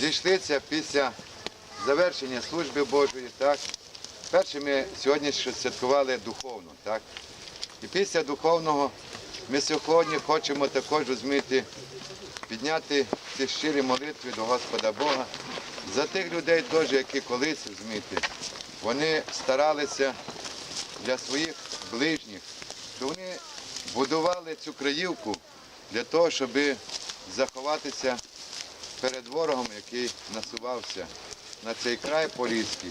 зійшлися після завершення служби Божої, так? Перше ми сьогодні святкували духовно, так? І після духовного ми сьогодні хочемо також розуміти, підняти ці щирі молитви до Господа Бога за тих людей теж, які колись, розумієте, вони старалися для своїх ближніх, що вони будували цю краївку для того, щоб заховатися перед ворогом, який насувався на цей край Поліський,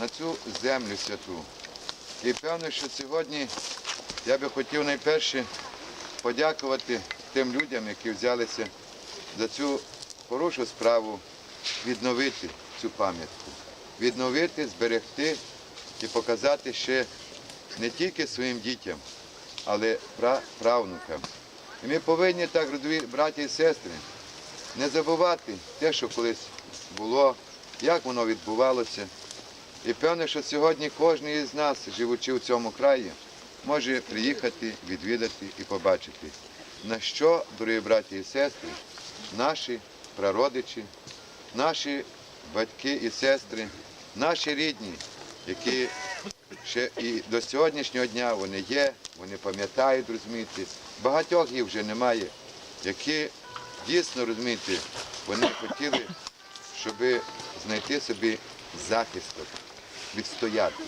на цю землю святу. І певно, що сьогодні я би хотів найперше подякувати тим людям, які взялися за цю хорошу справу відновити цю пам'ятку, відновити, зберегти і показати ще не тільки своїм дітям, але пра- правнукам. І ми повинні так, браті і сестри, не забувати те, що колись було, як воно відбувалося. І певне, що сьогодні кожен із нас, живучи у цьому краї, може приїхати, відвідати і побачити, на що, дорогі браті і сестри, наші прародичі, наші батьки і сестри, наші рідні, які ще і до сьогоднішнього дня вони є, вони пам'ятають, розумієте, багатьох їх вже немає, які дійсно розумієте, вони хотіли, щоб знайти собі захисток, відстояти.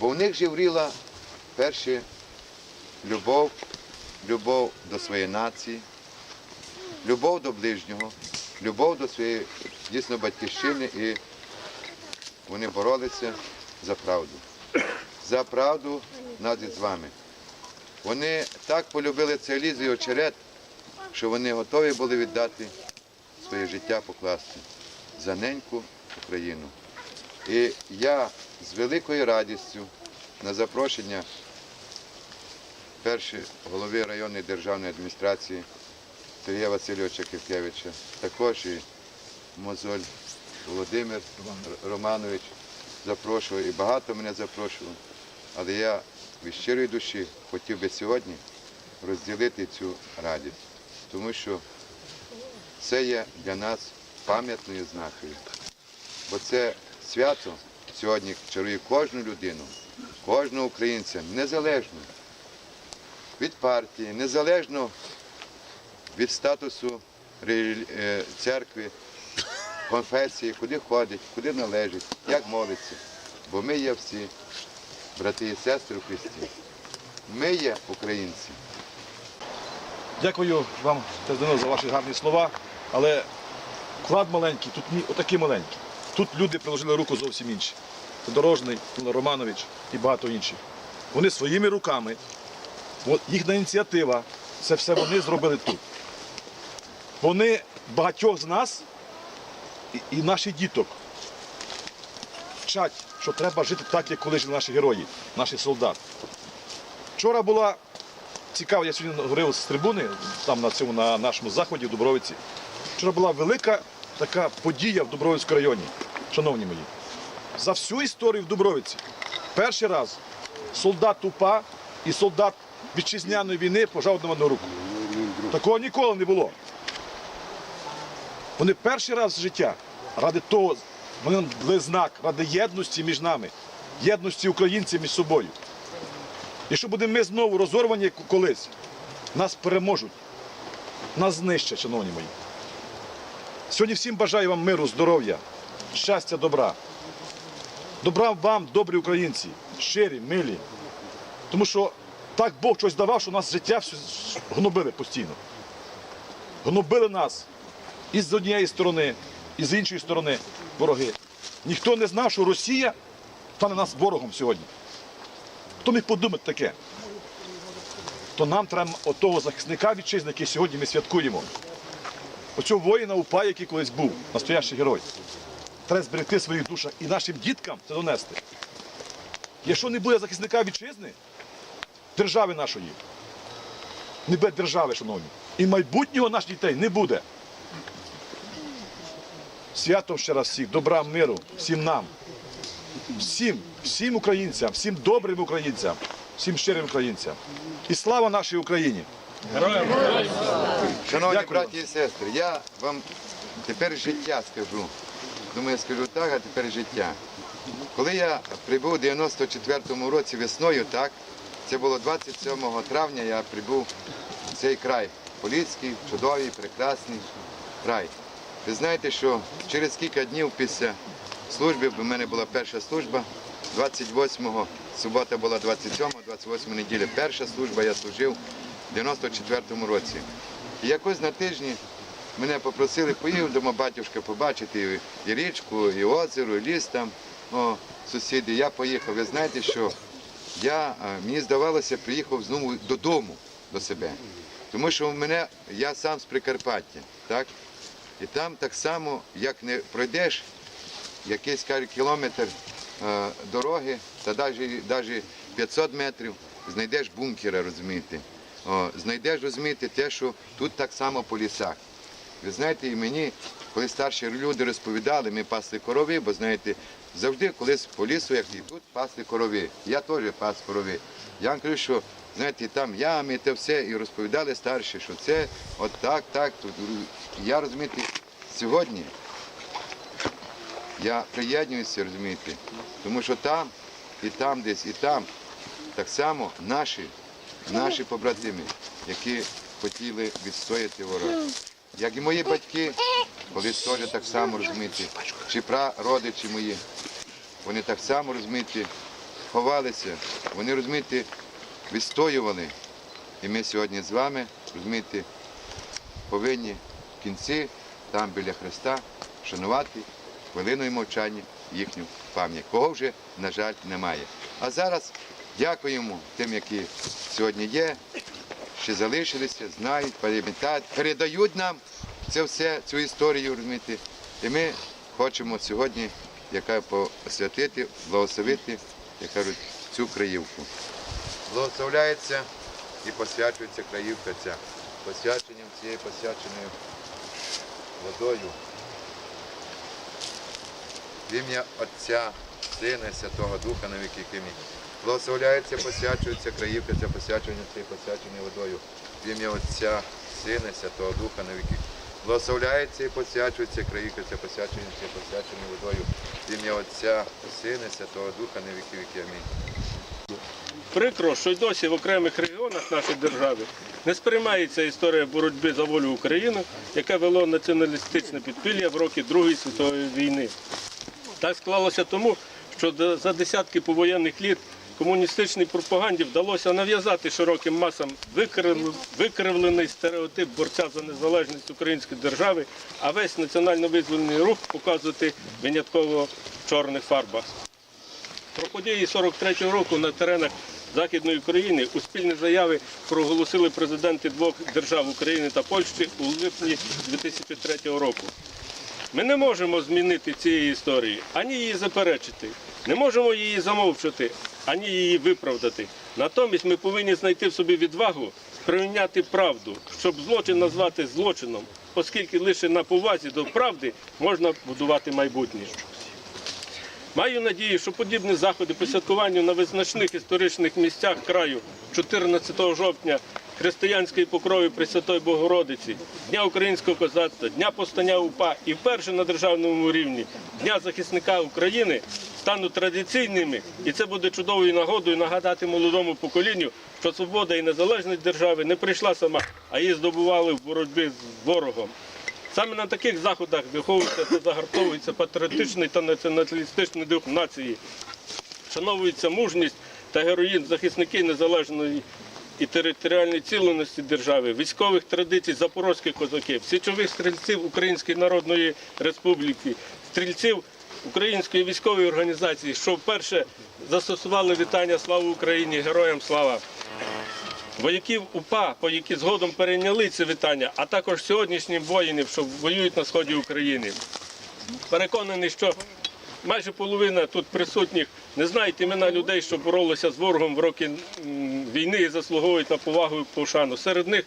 Бо в них жевріла перше любов, любов до своєї нації, любов до ближнього, любов до своєї дійсно батьківщини і вони боролися за правду. За правду над із вами. Вони так полюбили цей ліс і очерет, що вони готові були віддати своє життя покласти за неньку Україну. І я з великою радістю на запрошення першої голови районної державної адміністрації Сергія Васильовича Кивкевича, також і Мозоль Володимир Романович запрошував і багато мене запрошував. Але я від щирої душі хотів би сьогодні розділити цю радість, тому що це є для нас пам'ятною знакою. Бо це свято сьогодні чарує кожну людину, кожного українця, незалежно від партії, незалежно від статусу е, церкви, конфесії, куди ходить, куди належить, як молиться. Бо ми є всі брати і сестри в Христі. Ми є українці. Дякую вам, Тездено, за ваші гарні слова. Але вклад маленький, тут ні, отакий маленький. Тут люди приложили руку зовсім інші. Дорожний, Романович і багато інших. Вони своїми руками, їхня ініціатива, це все вони зробили тут. Вони багатьох з нас і, і наших діток вчать, що треба жити так, як коли жили наші герої, наші солдати. Вчора була цікаво, я сьогодні говорив з трибуни, там на цьому на нашому заході в Дубровиці. Вчора була велика така подія в Дубровицькому районі, шановні мої. За всю історію в Дубровиці перший раз солдат УПА і солдат вітчизняної війни пожав на одну руку. Такого ніколи не було. Вони перший раз в життя ради того, вони дали знак ради єдності між нами, єдності українців між собою. Якщо будемо ми знову розорвані колись, нас переможуть, нас знищать, шановні мої. Сьогодні всім бажаю вам миру, здоров'я, щастя, добра. Добра вам, добрі українці, щирі, милі. Тому що так Бог щось давав, що нас життя гнобили постійно. Гнобили нас і з однієї сторони, і з іншої сторони вороги. Ніхто не знав, що Росія стане нас ворогом сьогодні. Хто міг подумати таке? То нам треба отого захисника вітчизни, який сьогодні ми святкуємо. Оцього воїна УПА, який колись був, настоящий герой. Треба зберегти в своїх душах і нашим діткам це донести. Якщо не буде захисника вітчизни, держави нашої, не буде держави, шановні, і майбутнього наших дітей не буде. Святом ще раз всіх, добра, миру, всім нам всім, всім українцям, всім добрим українцям, всім щирим українцям. І слава нашій Україні! Героям! Шановні Дякую. браті і сестри, я вам тепер життя скажу. Думаю, скажу так, а тепер життя. Коли я прибув у 94-му році весною, так, це було 27 травня, я прибув в цей край. Поліцький, чудовий, прекрасний край. Ви знаєте, що через кілька днів після служби, бо в мене була перша служба, 28-го, субота була 27-го, 28 неділя. Перша служба я служив в 94-му році. І якось на тижні мене попросили, поїхав до батюшка побачити і, і річку, і озеро, і ліс там, о, сусіди. Я поїхав. Ви знаєте, що я, е, мені здавалося, приїхав знову додому до себе. Тому що в мене, я сам з Прикарпаття, так? І там так само, як не пройдеш якийсь каже, кілометр е, дороги, та навіть 500 метрів, знайдеш бункера, розумієте. О, знайдеш, розумієте, те, що тут так само по лісах. Ви знаєте, і мені, коли старші люди розповідали, ми пасли корови, бо знаєте, завжди колись по лісу, як і тут, пасли корови. Я теж пас корови. Я вам кажу, що знаєте, там ями, те все, і розповідали старші, що це от так, так. Тут. Я розумієте, сьогодні я приєднуюся, розумієте, тому що там, і там десь, і там так само наші, наші побратими, які хотіли відстояти ворог. Як і мої батьки, колись теж так само розумієте, чи прародичі мої, вони так само розумієте, ховалися, вони розумієте, відстоювали. І ми сьогодні з вами, розумієте, повинні в кінці, там біля Христа, шанувати хвилиною мовчання їхню пам'ять. Кого вже, на жаль, немає. А зараз дякуємо тим, які сьогодні є, ще залишилися, знають, пам'ятають, передають нам це все, цю історію, розумієте. І ми хочемо сьогодні яка посвятити, благословити, як кажуть, цю краївку. Благословляється і посвячується краївка ця. Посвяченням цією посвяченою водою. В ім'я Отця, Сина і Святого Духа на віки кимі. Благословляється, посвячується краївка, ця посвячення цією посвяченою водою. В ім'я Отця, Сина і Святого Духа на віки. Благословляється і посвячується краївка, ця посвячення цією посвяченою водою. В ім'я Отця, Сина і Святого Духа на віки віки. Амінь. Прикро, що й досі в окремих регіонах нашої держави не сприймається історія боротьби за волю України, яка вело націоналістичне підпілля в роки Другої світової війни. Так склалося тому, що за десятки повоєнних літ комуністичній пропаганді вдалося нав'язати широким масам викривлений стереотип борця за незалежність української держави, а весь національно-визвольний рух показувати винятково в чорних фарбах. Про події 43-го року на теренах Західної України у спільні заяви проголосили президенти двох держав України та Польщі у липні 2003 року. Ми не можемо змінити цієї історії, ані її заперечити, не можемо її замовчати, ані її виправдати. Натомість ми повинні знайти в собі відвагу прийняти правду, щоб злочин назвати злочином, оскільки лише на повазі до правди можна будувати майбутнє. Маю надію, що подібні заходи по святкуванню на визначних історичних місцях краю 14 жовтня християнської покрови Пресвятої Богородиці, Дня українського козацтва, Дня повстання УПА і вперше на державному рівні Дня захисника України стануть традиційними, і це буде чудовою нагодою нагадати молодому поколінню, що свобода і незалежність держави не прийшла сама, а її здобували в боротьбі з ворогом. Саме на таких заходах виховується та загартовується патріотичний та націоналістичний дух нації, вшановується мужність та героїзм захисників незалежної і територіальної цілісності держави, військових традицій запорозьких козаків, січових стрільців Української Народної Республіки, стрільців Української військової організації, що вперше застосували вітання Слава Україні! Героям слава! Вояків УПА, по які згодом перейняли це вітання, а також сьогоднішніх воїнів, що воюють на сході України. Переконаний, що майже половина тут присутніх не знають імена людей, що боролися з ворогом в роки війни і заслуговують на повагу і пошану. Серед них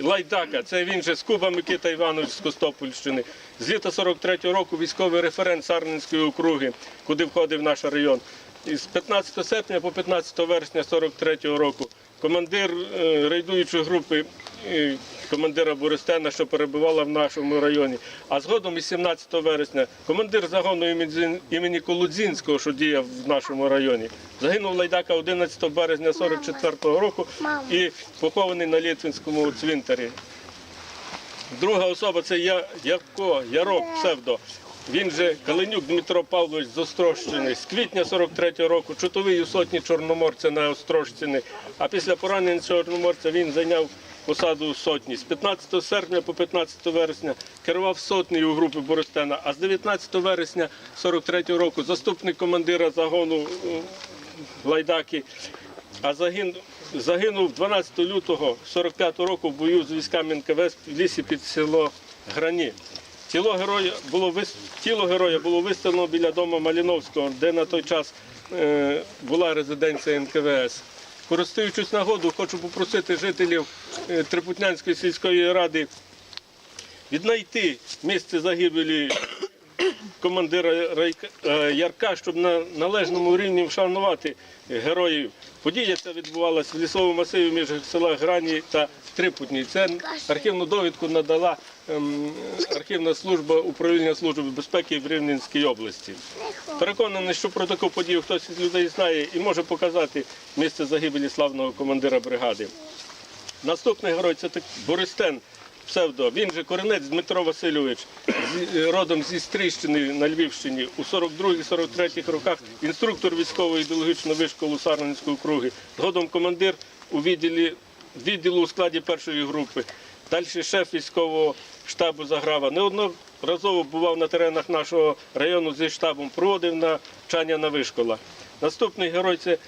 Лайдака, це він же Скуба Микита Іванович з Костопольщини. З літа 43-го року військовий референт Сарненської округи, куди входив наш район. І з 15 серпня по 15 вересня 43-го року командир е, рейдуючої групи е, командира Бористена, що перебувала в нашому районі. А згодом із 17 вересня командир загону імені- Колодзінського, що діяв в нашому районі. Загинув лайдака 11 березня 44-го року і похований на Літвинському цвинтарі. Друга особа це Я- Ярко, Ярок Псевдо. Він же Калинюк Дмитро Павлович з Острощини. З квітня 43-го року чотовий у сотні Чорноморця на Острощини. А після поранення Чорноморця він зайняв посаду сотні. З 15 серпня по 15 вересня керував сотнею у групи Боростена, а з 19 вересня 43-го року заступник командира загону е, Лайдаки а загин, загинув 12 лютого 45 року в бою з військами НКВС в лісі під село Грані. Тіло героя було тіло героя було виставлено біля дому Маліновського, де на той час е, була резиденція НКВС. Користуючись нагоду, хочу попросити жителів е, Трипутнянської сільської ради віднайти місце загибелі командира е, Ярка, щоб на належному рівні вшанувати героїв. Подія ця відбувалася в лісовому масиві між села Грані та Трипутні. Це архівну довідку надала ем, архівна служба управління служби безпеки в Рівненській області. Переконаний, що про таку подію хтось із людей знає і може показати місце загибелі славного командира бригади. Наступний герой це так Бористен псевдо. Він же коренець Дмитро Васильович, родом зі Стрийщини на Львівщині. У 42-43 роках інструктор військової ідеологічної вишколи Сарненської округи. Згодом командир у відділі, відділу у складі першої групи. Далі шеф військового штабу Заграва. Неодноразово бував на теренах нашого району зі штабом, проводив навчання на вишколах. Наступний герой це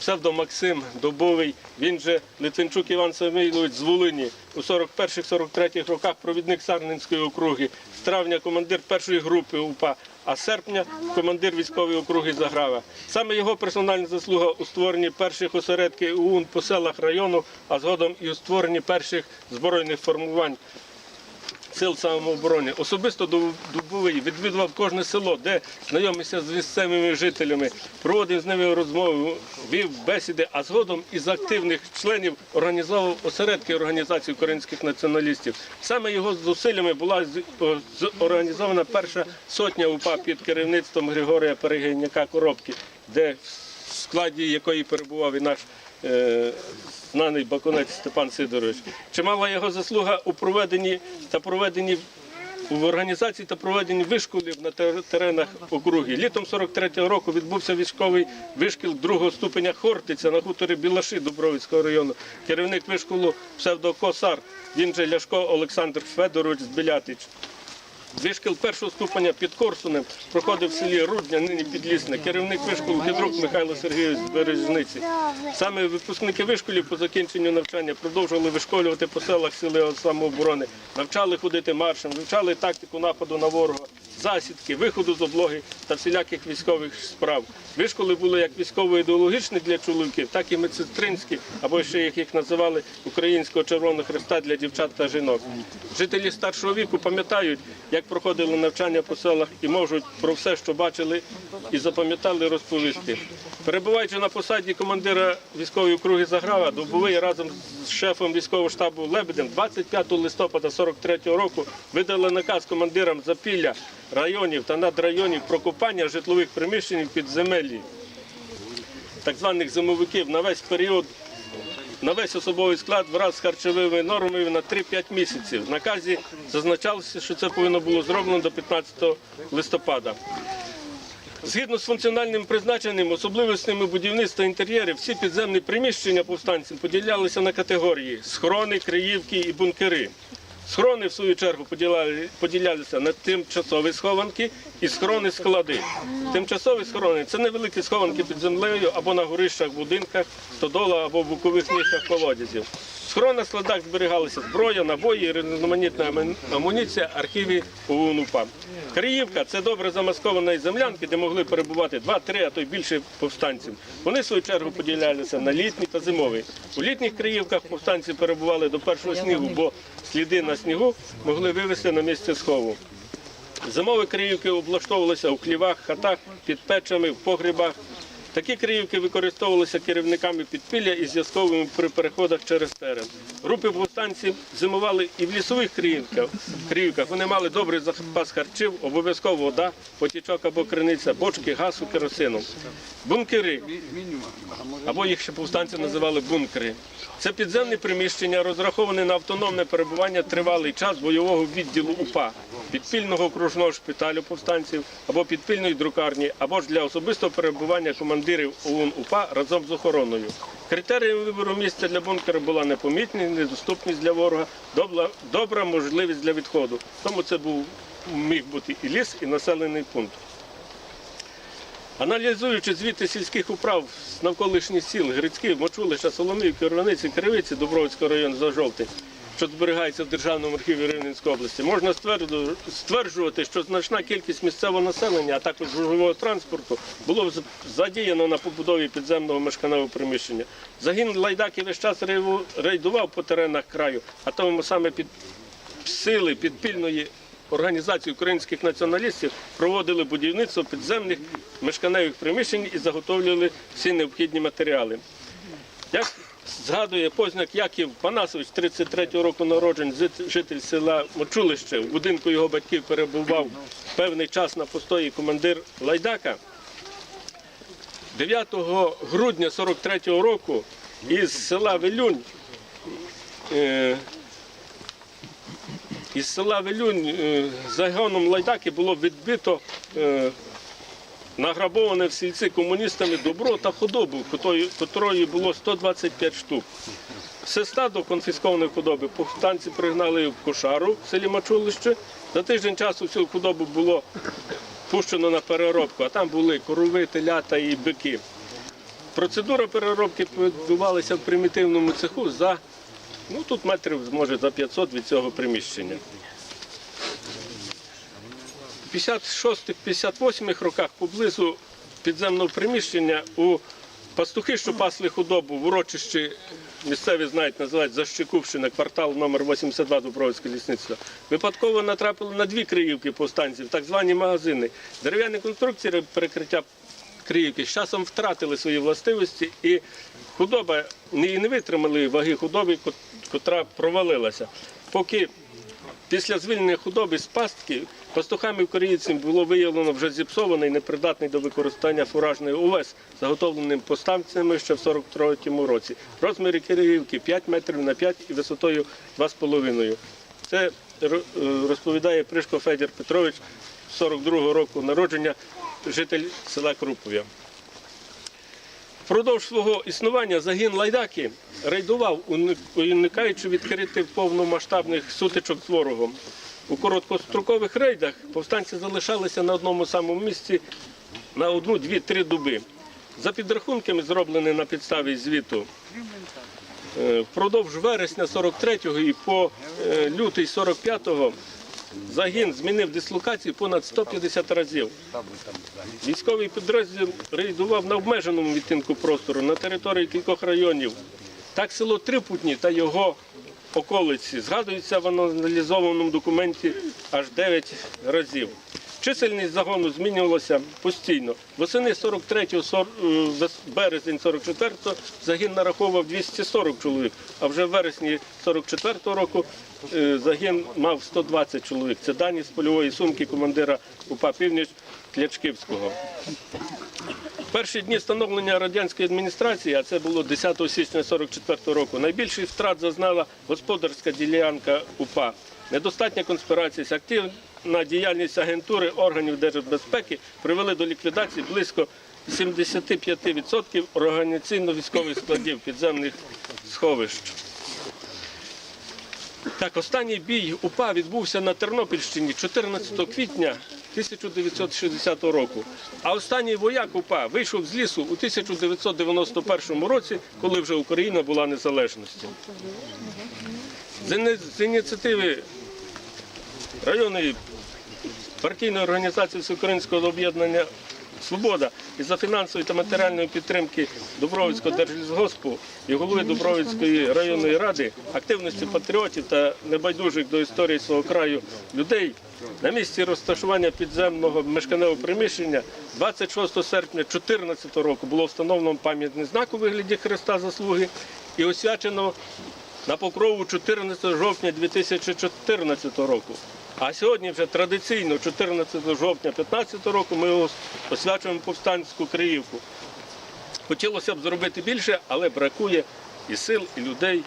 псевдо Максим Добовий, він же Литвинчук Іван Самойлович з Волині. У 41-43 роках провідник Сарненської округи, з травня командир першої групи УПА, а з серпня командир військової округи Заграва. Саме його персональна заслуга у створенні перших осередків ОУН по селах району, а згодом і у створенні перших збройних формувань сил самооборони. Особисто Дубовий відвідував кожне село, де знайомився з місцевими жителями, проводив з ними розмови, вів бесіди, а згодом із активних членів організовував осередки організації українських націоналістів. Саме його зусиллями була організована перша сотня УПА під керівництвом Григорія Перегиняка Коробки, де в складі якої перебував і наш знаний бакунець Степан Сидорович. Чимала його заслуга у проведенні та проведенні в організації та проведенні вишколів на теренах округи. Літом 43-го року відбувся військовий вишкіл другого ступеня Хортиця на хуторі Білаши Дубровицького району. Керівник вишколу псевдокосар, він же Ляшко Олександр Федорович Вишкіл першого ступеня під Корсунем проходив в селі Рудня, нині Підлісне. Керівник вишколу Гідрук Михайло Сергійович з Бережниці. Саме випускники вишколів по закінченню навчання продовжували вишколювати по селах сили самооборони, навчали ходити маршем, вивчали тактику нападу на ворога, засідки, виходу з облоги та всіляких військових справ. Вишколи були як військово-ідеологічні для чоловіків, так і медсестринські, або ще як їх називали Українського Червоного Христа для дівчат та жінок. Жителі старшого віку пам'ятають, як проходили навчання по селах і можуть про все, що бачили і запам'ятали, розповісти. Перебуваючи на посаді командира військової округи Заграва, Дубовий разом з шефом військового штабу Лебедем 25 листопада 43 року видали наказ командирам Запілля, районів та надрайонів про копання житлових приміщень під земелі, так званих зимовиків на весь період на весь особовий склад враз з харчовими нормами на 3-5 місяців. В наказі зазначалося, що це повинно було зроблено до 15 листопада. Згідно з функціональним призначенням, особливостями будівництва інтер'єрів, всі підземні приміщення повстанців поділялися на категорії схорони, криївки і бункери. Схорони, в свою чергу, поділяли- поділялися на тимчасові схованки і схорони склади. Тимчасові схорони це невеликі схованки під землею або на горищах, будинках, стодола або в букових нішах колодязів. Схоронах складах зберігалися зброя, набої, різноманітна амуніція, архіви ОУН УПА. Криївка це добре замасковані землянки, де могли перебувати два-три, а то й більше повстанців. Вони в свою чергу поділялися на літні та зимові. У літніх Криївках повстанці перебували до першого снігу, бо сліди на снігу могли вивезти на місце схову. Зимові Криївки облаштовувалися у хлівах, хатах, під печами, в погребах. Такі криївки використовувалися керівниками підпілля і зв'язковими при переходах через терен. Групи повстанців зимували і в лісових криївках. Вони мали добрий запас харчів, обов'язково вода, потічок або криниця, бочки, газу, керосином. Бункери, або їх ще повстанці називали бункери. Це підземні приміщення, розраховані на автономне перебування тривалий час бойового відділу УПА, підпільного окружного шпиталю повстанців або підпільної друкарні, або ж для особистого перебування командирів ОУН УПА разом з охороною. Критерієм вибору місця для бункера була непомітність, недоступність для ворога, добра, можливість для відходу. Тому це був міг бути і ліс, і населений пункт. Аналізуючи звіти сільських управ з навколишніх сіл, Грицьків, Мочулища, Соломівки, Орваниці, Кривиці, Дубровицького району за жовтий, що зберігається в Державному архіві Рівненської області, можна стверджувати, що значна кількість місцевого населення, а також гужового транспорту було задіяно на побудові підземного мешканного приміщення. Загін лайдаків весь час рейдував по теренах краю, а тому саме під сили підпільної організації українських націоналістів проводили будівництво підземних мешканевих приміщень і заготовлювали всі необхідні матеріали. Як згадує позняк Яків Панасович, 33-го року народжень, житель села Мочулище, в будинку його батьків перебував певний час на постої командир Лайдака. 9 грудня 43-го року із села Велюнь е, із села Велюнь е, загоном Лайдаки було відбито е, награбоване в сільці комуністами добро та худобу, котрої, було 125 штук. Все стадо конфіскованої худоби повстанці пригнали в кошару в селі Мачулище. За тиждень часу всю худобу було пущено на переробку, а там були корови, телята і бики. Процедура переробки відбувалася в примітивному цеху за Ну тут метрів може за 500 від цього приміщення. У 56-58 роках поблизу підземного приміщення у пастухи, що пасли худобу в урочищі, місцеві знають, називають Защекувщина, квартал номер 82 Дубровське лісництво, випадково натрапили на дві криївки повстанців, так звані магазини. Дерев'яні конструкції перекриття криївки з часом втратили свої властивості і худоба не, не витримали ваги худоби, кот- котра провалилася. Поки після звільнення худоби з пастки пастухами українців було виявлено вже зіпсований, непридатний до використання фуражний увес, заготовленим поставцями ще в 43-му році. Розміри криївки 5 метрів на 5 і висотою 2,5. Це е, розповідає Пришко Федір Петрович 42-го року народження, житель села Круповя. Впродовж свого існування загін Лайдаки рейдував, уникаючи відкрити повномасштабних сутичок з ворогом. У короткострокових рейдах повстанці залишалися на одному самому місці на одну, дві, три доби. За підрахунками, зробленими на підставі звіту, е, впродовж вересня 43-го і по е, лютий 45-го загін змінив дислокацію понад 150 разів. Військовий підрозділ рейдував на обмеженому відтинку простору на території кількох районів. Так село Трипутні та його околиці згадується в аналізованому документі аж 9 разів. Чисельність загону змінювалася постійно. Восени 43-го, сор- е, березень 44-го загін нараховував 240 чоловік, а вже в вересні 44-го року е, загін мав 120 чоловік. Це дані з польової сумки командира УПА «Північ» Клячківського. Перші дні становлення радянської адміністрації, а це було 10 січня 44 року, найбільший втрат зазнала господарська ділянка УПА. Недостатня конспірація, активна діяльність агентури органів держбезпеки привели до ліквідації близько 75% організаційно-військових складів підземних сховищ. Так, останній бій УПА відбувся на Тернопільщині 14 квітня 1960 року. А останній вояк УПА вийшов з лісу у 1991 році, коли вже Україна була незалежністю. З З ініціативи районної партійної організації Всеукраїнського об'єднання Свобода і за фінансової та матеріальної підтримки Дубровицького держлісгоспу і голови Дубровицької районної ради, активності патріотів та небайдужих до історії свого краю людей на місці розташування підземного мешканевого приміщення 26 серпня 2014 року було встановлено пам'ятний знак у вигляді Христа заслуги і освячено на покрову 14 жовтня 2014 року. А сьогодні вже традиційно, 14 жовтня 2015 року, ми освячуємо повстанську Криївку. Хотілося б зробити більше, але бракує і сил, і людей.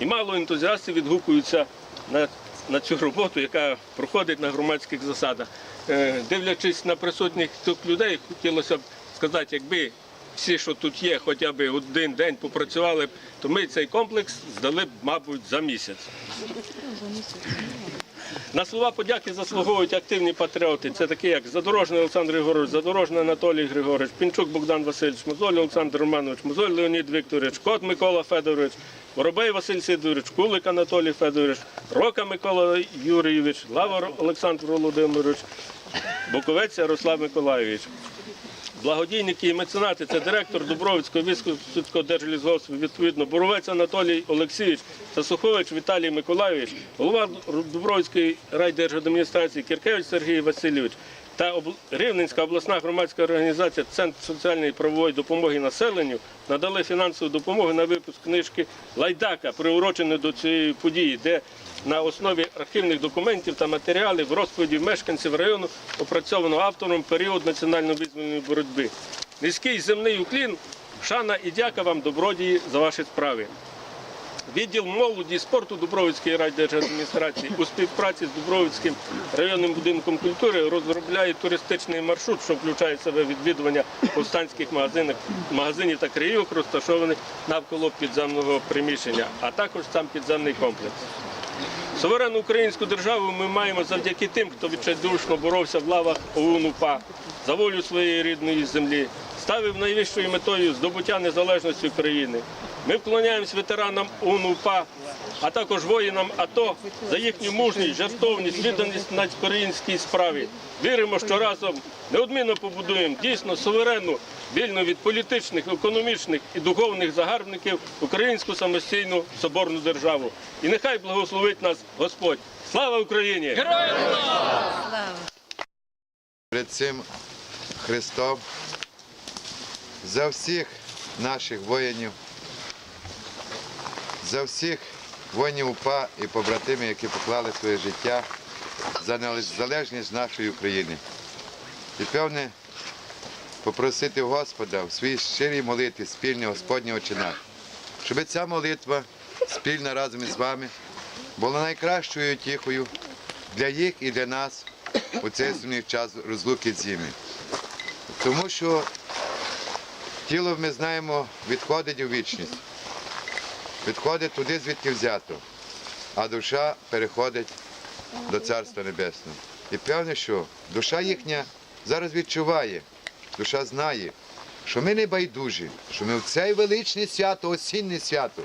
І мало ентузіастів відгукуються на, на цю роботу, яка проходить на громадських засадах. Е, дивлячись на присутніх тут людей, хотілося б сказати, якби всі, що тут є, хоча б один день попрацювали, б, то ми цей комплекс здали б, мабуть, за місяць. На слова подяки заслуговують активні патріоти. Це такі, як Задорожний Олександр Григорович, Задорожний Анатолій Григорович, Пінчук Богдан Васильович, Мозоль Олександр Романович, Мозоль Леонід Вікторович, Кот Микола Федорович, Воробей Василь Сидорович, Кулик Анатолій Федорович, Рока Микола Юрійович, Лавр Олександр Володимирович, Буковець Ярослав Миколайович. Благодійники і меценати це директор Дубровицького військового держлізгоспу, відповідно, Боровець Анатолій Олексійович та Сухович Віталій Миколайович, голова Дубровицької райдержадміністрації Кіркевич Сергій Васильович та Рівненська обласна громадська організація Центр соціальної і правової допомоги населенню надали фінансову допомогу на випуск книжки Лайдака, приуроченої до цієї події, де на основі архівних документів та матеріалів розповідів мешканців району опрацьовано автором період національно-визвольної боротьби. Низький земний уклін, шана і дяка вам, добродії, за ваші справи. Відділ молоді і спорту Дубровицької райдержадміністрації у співпраці з Дубровицьким районним будинком культури розробляє туристичний маршрут, що включає в себе відвідування повстанських магазинів, та краївок, розташованих навколо підземного приміщення, а також сам підземний комплекс. Суверенну українську державу ми маємо завдяки тим, хто відчайдушно боровся в лавах ОУН-УПА за волю своєї рідної землі, ставив найвищою метою здобуття незалежності України. Ми вклоняємось ветеранам ОУН-УПА, а також воїнам АТО за їхню мужність, жертовність, відданість на українській справі. Віримо, що разом неодмінно побудуємо дійсно суверенну, вільну від політичних, економічних і духовних загарбників українську самостійну соборну державу. І нехай благословить нас Господь. Слава Україні! Героям перед цим Христом за всіх наших воїнів, за всіх воїнів УПА і побратимів, які поклали своє життя за незалежність нашої України. І певне попросити Господа в своїй щирій молитві спільні Господнього чина, щоб ця молитва спільна разом із вами була найкращою тіхою для їх і для нас у цей сумний час розлуки з ними. Тому що тіло, ми знаємо, відходить у вічність, відходить туди, звідки взято, а душа переходить до Царства Небесного. І певне, що душа їхня зараз відчуває, душа знає, що ми не байдужі, що ми в цей величне свято, осіннє свято.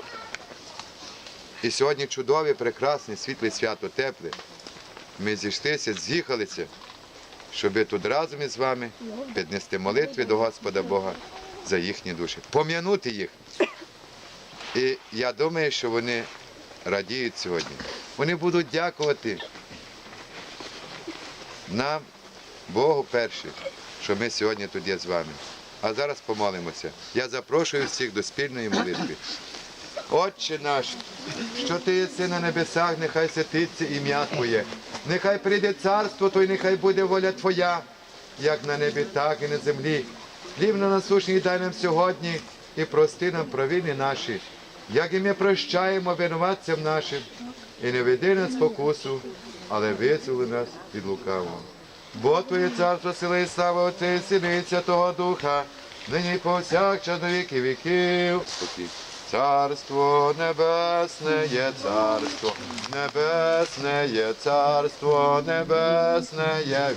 І сьогодні чудове, прекрасне, світле свято, тепле. Ми зійшлися, з'їхалися, щоб тут разом із вами піднести молитви до Господа Бога за їхні душі, пом'янути їх. І я думаю, що вони радіють сьогодні. Вони будуть дякувати нам, Богу перше, що ми сьогодні тут є з вами. А зараз помолимося. Я запрошую всіх до спільної молитви. Отче наш, що ти єси на небесах, нехай святиться ім'я Твоє. Нехай прийде царство Твоє, нехай буде воля Твоя, як на небі, так і на землі. Хліб на насушний дай нам сьогодні і прости нам провини наші, як і ми прощаємо винуватцям нашим, і не веди нас спокусу, але визволи нас від лукавого. Бо Твоє царство, сила і слава Отця і Сина і Святого Духа, нині повсякчас до віки віків. Царство небесне є царство, небесне є царство, небесне є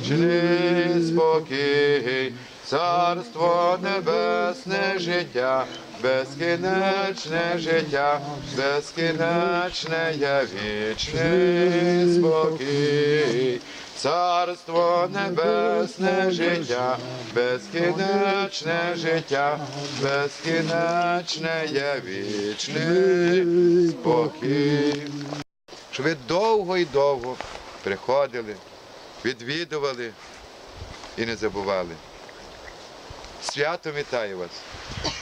вічний спокій, царство небесне життя, безкінечне життя, безкінечне є вічний спокій. Царство небесне життя, безкінечне життя, безкінечне є вічний спокій. Щоб ви довго і довго приходили, відвідували і не забували. Свято вітаю вас.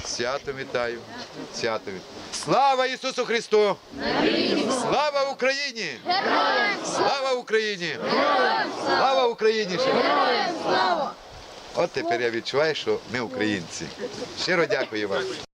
Свято вітаю. Свято вітаю. Слава Ісусу Христу! Слава Україні! Слава Україні! Слава Україні! От тепер я відчуваю, що ми українці. Щиро дякую вам.